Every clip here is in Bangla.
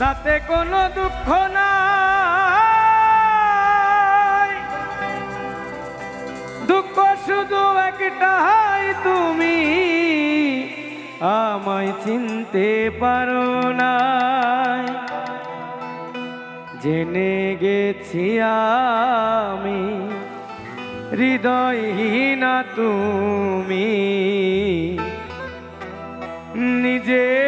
তাতে কোনো দুঃখ নাই। দুঃখ শুধু একটাই, তুমি আমায় চিনতে পারো না জেনে গেছি আমি, হৃদয়হীনা তুমি। নিজের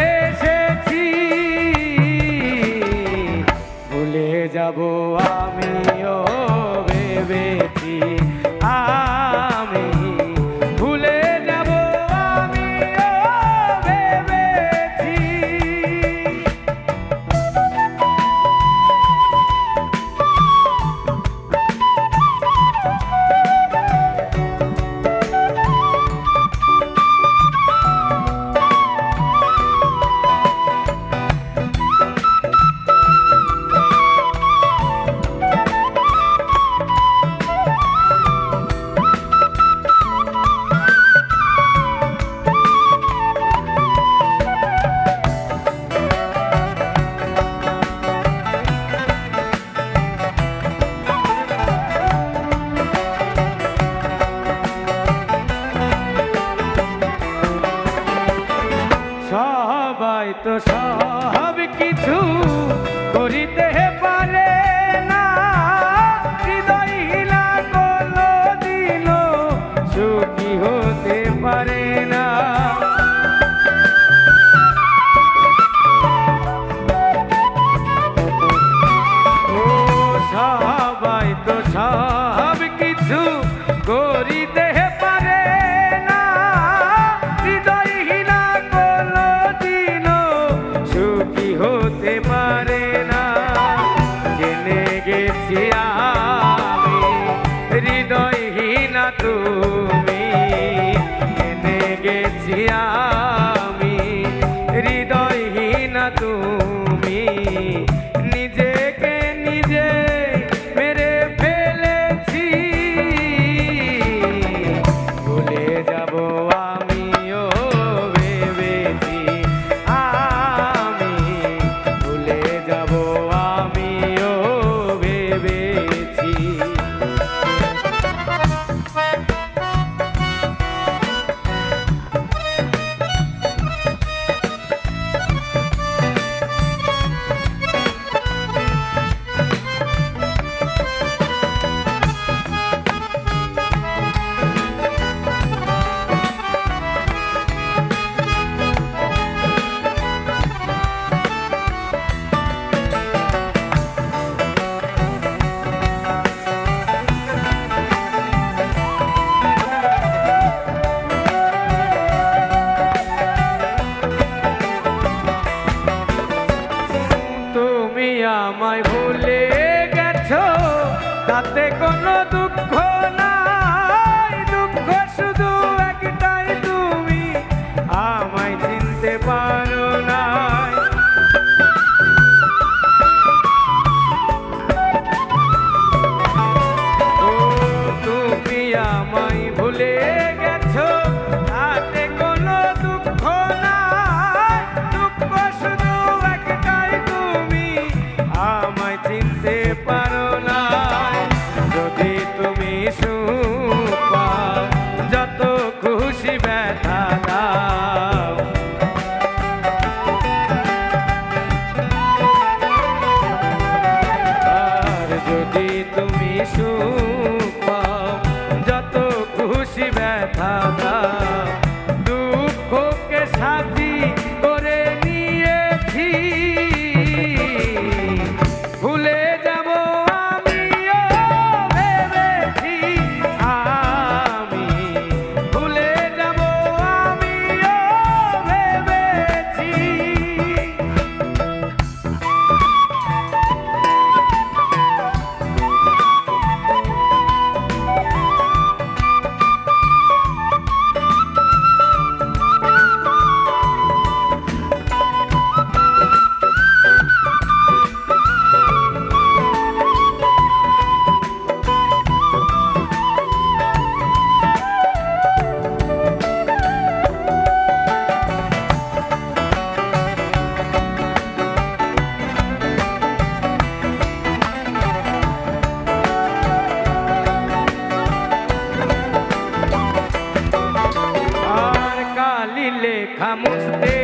কিছু তাতে কোনো দুঃখ há muito tempo.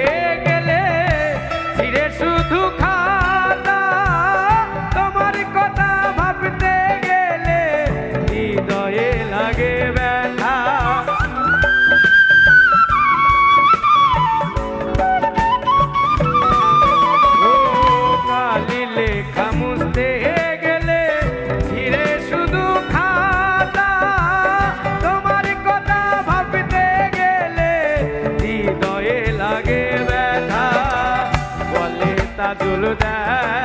বলে তাজুল